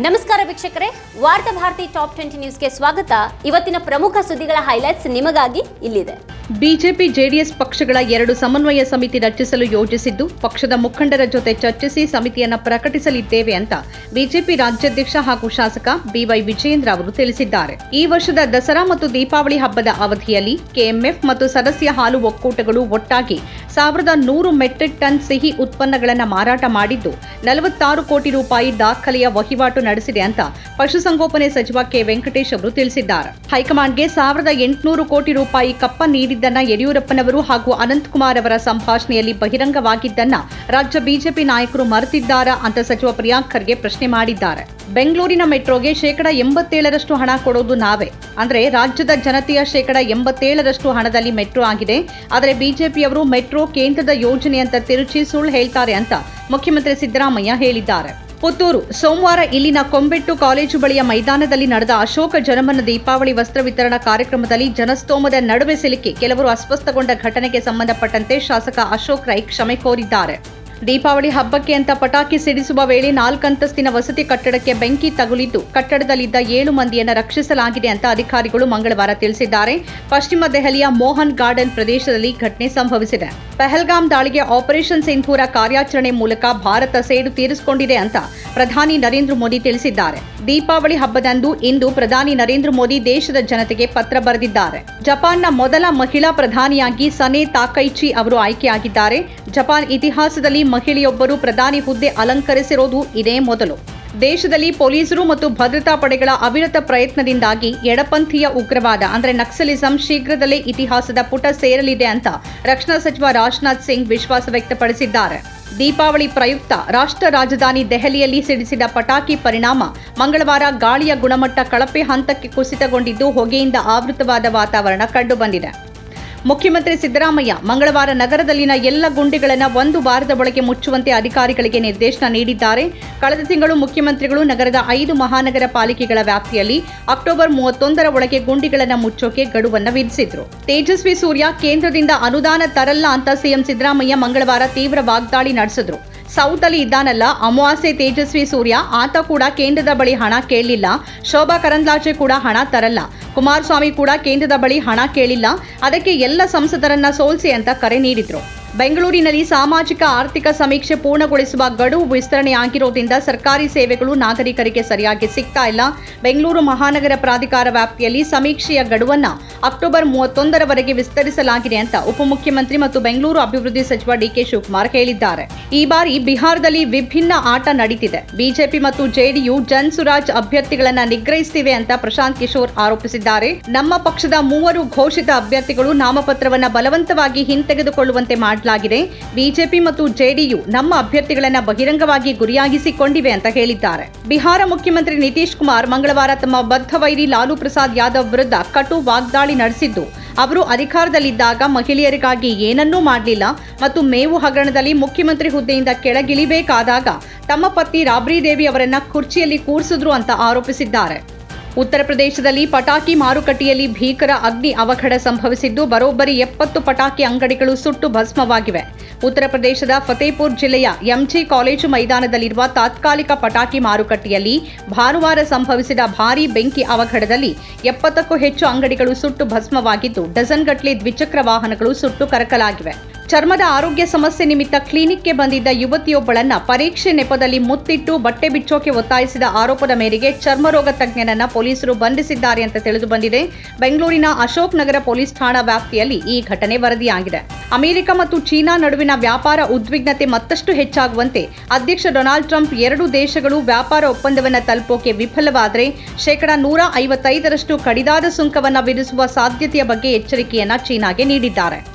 ನಮಸ್ಕಾರ ವೀಕ್ಷಕರೇ, ವಾರ್ತಾ ಭಾರತಿ ಟಾಪ್ ಟ್ವೆಂಟಿ ನ್ಯೂಸ್ಗೆ ಸ್ವಾಗತ. ಇವತ್ತಿನ ಪ್ರಮುಖ ಸುದ್ದಿಗಳ ಹೈಲೈಟ್ಸ್ ನಿಮಗಾಗಿ ಇಲ್ಲಿದೆ. ಬಿಜೆಪಿ ಜೆಡಿಎಸ್ ಪಕ್ಷಗಳ ಎರಡು ಸಮನ್ವಯ ಸಮಿತಿ ರಚಿಸಲು ಯೋಜಿಸಿದ್ದು, ಪಕ್ಷದ ಮುಖಂಡರ ಜೊತೆ ಚರ್ಚಿಸಿ ಸಮಿತಿಯನ್ನು ಪ್ರಕಟಿಸಲಿದ್ದೇವೆ ಅಂತ ಬಿಜೆಪಿ ರಾಜ್ಯಾಧ್ಯಕ್ಷ ಹಾಗೂ ಶಾಸಕ ಬಿವೈ ವಿಜಯೇಂದ್ರ ಅವರು ತಿಳಿಸಿದ್ದಾರೆ. ಈ ವರ್ಷದ ದಸರಾ ಮತ್ತು ದೀಪಾವಳಿ ಹಬ್ಬದ ಅವಧಿಯಲ್ಲಿ ಕೆಎಂಎಫ್ ಮತ್ತು ಸದಸ್ಯ ಹಾಲು ಒಕ್ಕೂಟಗಳು ಒಟ್ಟಾಗಿ ಸಾವಿರದ ನೂರು ಮೆಟ್ರಿಕ್ ಟನ್ ಸಿಹಿ ಉತ್ಪನ್ನಗಳನ್ನು ಮಾರಾಟ ಮಾಡಿದ್ದು, ನಲವತ್ತಾರು ಕೋಟಿ ರೂಪಾಯಿ ದಾಖಲೆಯ ವಹಿವಾಟು ನಡೆಸಿದೆ ಅಂತ ಪಶುಸಂಗೋಪನೆ ಸಚಿವ ಕೆ ವೆಂಕಟೇಶ್ ಅವರು ತಿಳಿಸಿದ್ದಾರೆ. ಹೈಕಮಾಂಡ್ಗೆ ಸಾವಿರದ ಎಂಟುನೂರು ಕೋಟಿ ರೂಪಾಯಿ ಕಪ್ಪ ನೀಡಿದ್ದನ್ನ ಯಡಿಯೂರಪ್ಪನವರು ಹಾಗೂ ಅನಂತಕುಮಾರ್ ಅವರ ಸಂಭಾಷಣೆಯಲ್ಲಿ ಬಹಿರಂಗವಾಗಿದ್ದನ್ನ ರಾಜ್ಯ ಬಿಜೆಪಿ ನಾಯಕರು ಮರೆತಿದ್ದಾರಾ ಅಂತ ಸಚಿವ ಪ್ರಿಯಾಂಕ್ ಖರ್ಗೆ ಪ್ರಶ್ನೆ ಮಾಡಿದ್ದಾರೆ. ಬೆಂಗಳೂರಿನ ಮೆಟ್ರೋಗೆ ಶೇಕಡ ಎಂಬತ್ತೇಳರಷ್ಟು ಹಣ ಕೊಡೋದು ನಾವೇ. ಅಂದ್ರೆ ರಾಜ್ಯದ ಜನತೆಯ ಶೇಕಡ ಎಂಬತ್ತೇಳರಷ್ಟು ಹಣದಲ್ಲಿ ಮೆಟ್ರೋ ಆಗಿದೆ. ಆದರೆ ಬಿಜೆಪಿಯವರು ಮೆಟ್ರೋ ಕೇಂದ್ರದ ಯೋಜನೆ ಅಂತ ತಿರುಚಿ ಸುಳ್ಳು ಹೇಳ್ತಾರೆ ಅಂತ ಮುಖ್ಯಮಂತ್ರಿ ಸಿದ್ದರಾಮಯ್ಯ ಹೇಳಿದ್ದಾರೆ. ಪುತ್ತೂರು. ಸೋಮವಾರ ಇಲ್ಲಿನ ಕೊಂಬೆಟ್ಟು ಕಾಲೇಜು ಬಳಿಯ ಮೈದಾನದಲ್ಲಿ ನಡೆದ ಅಶೋಕ ಜನಮನ ದೀಪಾವಳಿ ವಸ್ತ್ರ ವಿತರಣಾ ಕಾರ್ಯಕ್ರಮದಲ್ಲಿ ಜನಸ್ತೋಮದ ನಡುವೆ ಸಿಲುಕಿ ಕೆಲವರು ಅಸ್ವಸ್ಥಗೊಂಡ ಘಟನೆಗೆ ಸಂಬಂಧಪಟ್ಟಂತೆ ಶಾಸಕ ಅಶೋಕ್ ರೈ ಕ್ಷಮೆ ಕೋರಿದ್ದಾರೆ. ದೀಪಾವಳಿ ಹಬ್ಬಕ್ಕೆ ಅಂತ ಪಟಾಕಿ ಸಿಡಿಸುವ ವೇಳೆ ನಾಲ್ಕಂತಸ್ತಿನ ವಸತಿ ಕಟ್ಟಡಕ್ಕೆ ಬೆಂಕಿ ತಗುಲಿದ್ದು ಕಟ್ಟಡದಲ್ಲಿದ್ದ ಏಳು ಮಂದಿಯನ್ನು ರಕ್ಷಿಸಲಾಗಿದೆ ಅಂತ ಅಧಿಕಾರಿಗಳು ಮಂಗಳವಾರ ತಿಳಿಸಿದ್ದಾರೆ. ಪಶ್ಚಿಮ ದೆಹಲಿಯ ಮೋಹನ್ ಗಾರ್ಡನ್ ಪ್ರದೇಶದಲ್ಲಿ ಘಟನೆ ಸಂಭವಿಸಿದೆ. ಪೆಹಲ್ಗಾಮ್ ದಾಳಿಗೆ ಆಪರೇಷನ್ ಸಿಂಧೂರ ಕಾರ್ಯಾಚರಣೆ ಮೂಲಕ ಭಾರತ ಸೇಡು ತೀರಿಸಿಕೊಂಡಿದೆ ಅಂತ ಪ್ರಧಾನಿ ನರೇಂದ್ರ ಮೋದಿ ತಿಳಿಸಿದ್ದಾರೆ. ದೀಪಾವಳಿ ಹಬ್ಬದಂದು ಇಂದು ಪ್ರಧಾನಿ ನರೇಂದ್ರ ಮೋದಿ ದೇಶದ ಜನತೆಗೆ ಪತ್ರ ಬರೆದಿದ್ದಾರೆ. ಜಪಾನ್ನ ಮೊದಲ ಮಹಿಳಾ ಪ್ರಧಾನಿಯಾಗಿ ಸನೆ ತಾಕೈಚಿ ಅವರು ಆಯ್ಕೆಯಾಗಿದ್ದಾರೆ. ಜಪಾನ್ ಇತಿಹಾಸದಲ್ಲಿ ಮಹಿಳೆಯೊಬ್ಬರು ಪ್ರಧಾನಿ ಹುದ್ದೆ ಅಲಂಕರಿಸಿರೋದು ಇದೇ ಮೊದಲು. ದೇಶದಲ್ಲಿ ಪೊಲೀಸರು ಮತ್ತು ಭದ್ರತಾ ಪಡೆಗಳ ಅವಿರತ ಪ್ರಯತ್ನದಿಂದಾಗಿ ಎಡಪಂಥೀಯ ಉಗ್ರವಾದ, ಅಂದರೆ ನಕ್ಸಲಿಸಂ ಶೀಘ್ರದಲ್ಲೇ ಇತಿಹಾಸದ ಪುಟ ಸೇರಲಿದೆ ಅಂತ ರಕ್ಷಣಾ ಸಚಿವ ರಾಜನಾಥ್ ಸಿಂಗ್ ವಿಶ್ವಾಸ ವ್ಯಕ್ತಪಡಿಸಿದ್ದಾರೆ. ದೀಪಾವಳಿ ಪ್ರಯುಕ್ತ ರಾಷ್ಟ್ರ ರಾಜಧಾನಿ ದೆಹಲಿಯಲ್ಲಿ ಸಿಡಿಸಿದ ಪಟಾಕಿ ಪರಿಣಾಮ ಮಂಗಳವಾರ ಗಾಳಿಯ ಗುಣಮಟ್ಟ ಕಳಪೆ ಹಂತಕ್ಕೆ ಕುಸಿತಗೊಂಡಿದ್ದು ಹೊಗೆಯಿಂದ ಆವೃತವಾದ ವಾತಾವರಣ ಕಂಡುಬಂದಿದೆ. ಮುಖ್ಯಮಂತ್ರಿ ಸಿದ್ದರಾಮಯ್ಯ ಮಂಗಳವಾರ ನಗರದಲ್ಲಿನ ಎಲ್ಲ ಗುಂಡಿಗಳನ್ನು ಒಂದು ವಾರದ ಒಳಗೆ ಮುಚ್ಚುವಂತೆ ಅಧಿಕಾರಿಗಳಿಗೆ ನಿರ್ದೇಶನ ನೀಡಿದ್ದಾರೆ. ಕಳೆದ ತಿಂಗಳು ಮುಖ್ಯಮಂತ್ರಿಗಳು ನಗರದ ಐದು ಮಹಾನಗರ ಪಾಲಿಕೆಗಳ ವ್ಯಾಪ್ತಿಯಲ್ಲಿ ಅಕ್ಟೋಬರ್ ಮೂವತ್ತೊಂದರ ಒಳಗೆ ಗುಂಡಿಗಳನ್ನು ಮುಚ್ಚೋಕೆ ಗಡುವನ್ನು ವಿಧಿಸಿದ್ರು. ತೇಜಸ್ವಿ ಸೂರ್ಯ ಕೇಂದ್ರದಿಂದ ಅನುದಾನ ತರಲ್ಲ ಅಂತ ಸಿಎಂ ಸಿದ್ದರಾಮಯ್ಯ ಮಂಗಳವಾರ ತೀವ್ರ ವಾಗ್ದಾಳಿ ನಡೆಸಿದ್ರು. ಸೌತ್ ಅಲ್ಲಿ ಇದ್ದಾನಲ್ಲ, ಅಮಾವಾಸ್ಯೆ ತೇಜಸ್ವಿ ಸೂರ್ಯ, ಆತ ಕೂಡ ಕೇಂದ್ರದ ಬಳಿ ಹಣ ಕೇಳಲಿಲ್ಲ ಶೋಭಾ ಕರಂದ್ಲಾಜೆ ಕೂಡ ಹಣ ತರಲ್ಲ. ಕುಮಾರಸ್ವಾಮಿ ಕೂಡ ಕೇಂದ್ರದ ಬಳಿ ಹಣ ಕೇಳಿಲ್ಲ. ಅದಕ್ಕೆ ಎಲ್ಲ ಸಂಸದರನ್ನ ಸೋಲ್ಸಿ ಅಂತ ಕರೆ ನೀಡಿದ್ರು. ಬೆಂಗಳೂರಿನಲ್ಲಿ ಸಾಮಾಜಿಕ ಆರ್ಥಿಕ ಸಮೀಕ್ಷೆ ಪೂರ್ಣಗೊಳಿಸುವ ಗಡುವು ವಿಸ್ತರಣೆಯಾಗಿರೋದ್ರಿಂದ ಸರ್ಕಾರಿ ಸೇವೆಗಳು ನಾಗರಿಕರಿಗೆ ಸರಿಯಾಗಿ ಸಿಗ್ತಾ ಇಲ್ಲ. ಬೆಂಗಳೂರು ಮಹಾನಗರ ಪ್ರಾಧಿಕಾರ ವ್ಯಾಪ್ತಿಯಲ್ಲಿ ಸಮೀಕ್ಷೆಯ ಗಡುವನ್ನು ಅಕ್ಟೋಬರ್ ಮೂವತ್ತೊಂದರವರೆಗೆ ವಿಸ್ತರಿಸಲಾಗಿದೆ ಅಂತ ಉಪಮುಖ್ಯಮಂತ್ರಿ ಮತ್ತು ಬೆಂಗಳೂರು ಅಭಿವೃದ್ಧಿ ಸಚಿವ ಡಿಕೆ ಶಿವಕುಮಾರ್ ಹೇಳಿದ್ದಾರೆ. ಈ ಬಾರಿ ಬಿಹಾರದಲ್ಲಿ ವಿಭಿನ್ನ ಆಟ ನಡೀತಿದೆ. ಬಿಜೆಪಿ ಮತ್ತು ಜೆಡಿಯು ಜನ್ ಸುರಾಜ್ ಅಭ್ಯರ್ಥಿಗಳನ್ನ ನಿಗ್ರಹಿಸುತ್ತಿವೆ ಅಂತ ಪ್ರಶಾಂತ್ ಕಿಶೋರ್ ಆರೋಪಿಸಿದ್ದಾರೆ. ನಮ್ಮ ಪಕ್ಷದ ಮೂವರು ಘೋಷಿತ ಅಭ್ಯರ್ಥಿಗಳು ನಾಮಪತ್ರವನ್ನ ಬಲವಂತವಾಗಿ ಹಿಂತೆಗೆದುಕೊಳ್ಳುವಂತೆ ಮಾಡಲಾಗಿದೆ ಬಿಜೆಪಿ ಮತ್ತು ಜೆಡಿಯು ನಮ್ಮ ಅಭ್ಯರ್ಥಿಗಳನ್ನು ಬಹಿರಂಗವಾಗಿ ಗುರಿಯಾಗಿಸಿಕೊಂಡಿವೆ ಅಂತ ಹೇಳಿದ್ದಾರೆ. ಬಿಹಾರ ಮುಖ್ಯಮಂತ್ರಿ ನಿತೀಶ್ ಕುಮಾರ್ ಮಂಗಳವಾರ ತಮ್ಮ ಬದ್ಧ ವೈರಿ ಲಾಲು ಪ್ರಸಾದ್ ಯಾದವ್ ವಿರುದ್ಧ ಕಟು ವಾಗ್ದಾಳಿ ನಡೆಸಿದ್ದು, ಅವರು ಅಧಿಕಾರದಲ್ಲಿದ್ದಾಗ ಮಹಿಳೆಯರಿಗಾಗಿ ಏನನ್ನೂ ಮಾಡಲಿಲ್ಲ ಮತ್ತು ಮೇವು ಹಗರಣದಲ್ಲಿ ಮುಖ್ಯಮಂತ್ರಿ ಹುದ್ದೆಯಿಂದ ಕೆಳಗಿಳಿಬೇಕಾದಾಗ ತಮ್ಮ ಪತ್ನಿ ರಾಬ್ರಿ ದೇವಿ ಅವರನ್ನ ಕುರ್ಚಿಯಲ್ಲಿ ಕೂರಿಸಿದ್ರು ಅಂತ ಆರೋಪಿಸಿದ್ದಾರೆ. ಉತ್ತರ ಪ್ರದೇಶದಲ್ಲಿ ಪಟಾಕಿ ಮಾರುಕಟ್ಟೆಯಲ್ಲಿ ಭೀಕರ ಅಗ್ನಿ ಅವಘಡ ಸಂಭವಿಸಿದ್ದು, ಬರೋಬ್ಬರಿ ಎಪ್ಪತ್ತು ಪಟಾಕಿ ಅಂಗಡಿಗಳು ಸುಟ್ಟು ಭಸ್ಮವಾಗಿವೆ. ಉತ್ತರ ಪ್ರದೇಶದ ಫತೇಪುರ್ ಜಿಲ್ಲೆಯ ಎಂಜಿ ಕಾಲೇಜು ಮೈದಾನದಲ್ಲಿರುವ ತಾತ್ಕಾಲಿಕ ಪಟಾಕಿ ಮಾರುಕಟ್ಟೆಯಲ್ಲಿ ಭಾನುವಾರ ಸಂಭವಿಸಿದ ಭಾರೀ ಬೆಂಕಿ ಅವಘಡದಲ್ಲಿ ಎಪ್ಪತ್ತಕ್ಕೂ ಹೆಚ್ಚು ಅಂಗಡಿಗಳು ಸುಟ್ಟು ಭಸ್ಮವಾಗಿದ್ದು, ಡಜನ್ಗಟ್ಟಲೆ ದ್ವಿಚಕ್ರ ವಾಹನಗಳು ಸುಟ್ಟು ಕರಕಲಾಗಿವೆ. ಚರ್ಮದ ಆರೋಗ್ಯ ಸಮಸ್ಯೆ ನಿಮಿತ್ತ ಕ್ಲಿನಿಕ್ಗೆ ಬಂದಿದ್ದ ಯುವತಿಯೊಬ್ಬಳನ್ನ ಪರೀಕ್ಷೆ ನೆಪದಲ್ಲಿ ಮುತ್ತಿಟ್ಟು ಬಟ್ಟೆ ಬಿಚ್ಚೋಕೆ ಒತ್ತಾಯಿಸಿದ ಆರೋಪದ ಮೇರೆಗೆ ಚರ್ಮರೋಗ ತಜ್ಞನನ್ನ ಪೊಲೀಸರು ಬಂಧಿಸಿದ್ದಾರೆ ಅಂತ ತಿಳಿದು ಬಂದಿದೆ. ಬೆಂಗಳೂರಿನ ಅಶೋಕ್ ನಗರ ಪೊಲೀಸ್ ಠಾಣಾ ವ್ಯಾಪ್ತಿಯಲ್ಲಿ ಈ ಘಟನೆ ವರದಿಯಾಗಿದೆ. ಅಮೆರಿಕ ಮತ್ತು ಚೀನಾ ನಡುವಿನ ವ್ಯಾಪಾರ ಉದ್ವಿಗ್ನತೆ ಮತ್ತಷ್ಟು ಹೆಚ್ಚಾಗುವಂತೆ ಅಧ್ಯಕ್ಷ ಡೊನಾಲ್ಡ್ ಟ್ರಂಪ್ ಎರಡು ದೇಶಗಳು ವ್ಯಾಪಾರ ಒಪ್ಪಂದವನ್ನು ತಲುಪೋಕೆ ವಿಫಲವಾದರೆ ಶೇಕಡಾ ನೂರ ಐವತ್ತೈದರಷ್ಟು ಕಡಿದಾದ ಸುಂಕವನ್ನು ವಿಧಿಸುವ ಸಾಧ್ಯತೆಯ ಬಗ್ಗೆ ಎಚ್ಚರಿಕೆಯನ್ನ ಚೀನಾಗೆ ನೀಡಿದ್ದಾರೆ.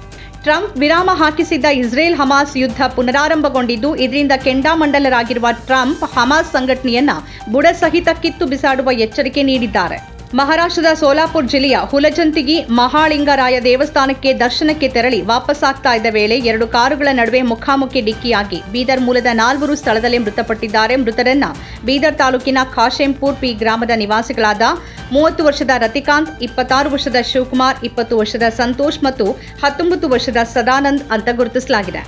ಟ್ರಂಪ್ ವಿರಾಮ ಹಾಕಿಸಿದ್ದ ಇಸ್ರೇಲ್ ಹಮಾಸ್ ಯುದ್ಧ ಪುನರಾರಂಭಗೊಂಡಿದ್ದು, ಇದರಿಂದ ಕೆಂಡಾಮಂಡಲರಾಗಿರುವ ಟ್ರಂಪ್ ಹಮಾಸ್ ಸಂಘಟನೆಯನ್ನ ಬುಡಸಹಿತ ಕಿತ್ತು ಬಿಸಾಡುವ ಎಚ್ಚರಿಕೆ ನೀಡಿದ್ದಾರೆ. ಮಹಾರಾಷ್ಟ್ರದ ಸೋಲಾಪುರ್ ಜಿಲ್ಲೆಯ ಹುಲಜಂತಿಗಿ ಮಹಾಳಿಂಗರಾಯ ದೇವಸ್ಥಾನಕ್ಕೆ ದರ್ಶನಕ್ಕೆ ತೆರಳಿ ವಾಪಸ್ಸಾಗ್ತಾ ಇದ್ದ ವೇಳೆ ಎರಡು ಕಾರುಗಳ ನಡುವೆ ಮುಖಾಮುಖಿ ಡಿಕ್ಕಿಯಾಗಿ ಬೀದರ್ ಮೂಲದ ನಾಲ್ವರು ಸ್ಥಳದಲ್ಲೇ ಮೃತಪಟ್ಟಿದ್ದಾರೆ. ಮೃತರನ್ನ ಬೀದರ್ ತಾಲೂಕಿನ ಖಾಶೆಂಪುರ್ ಪಿ ಗ್ರಾಮದ ನಿವಾಸಿಗಳಾದ ಮೂವತ್ತು ವರ್ಷದ ರತಿಕಾಂತ್, ಇಪ್ಪತ್ತಾರು ವರ್ಷದ ಶಿವಕುಮಾರ್, ಇಪ್ಪತ್ತು ವರ್ಷದ ಸಂತೋಷ್ ಮತ್ತು ಹತ್ತೊಂಬತ್ತು ವರ್ಷದ ಸದಾನಂದ್ ಅಂತ ಗುರುತಿಸಲಾಗಿದೆ.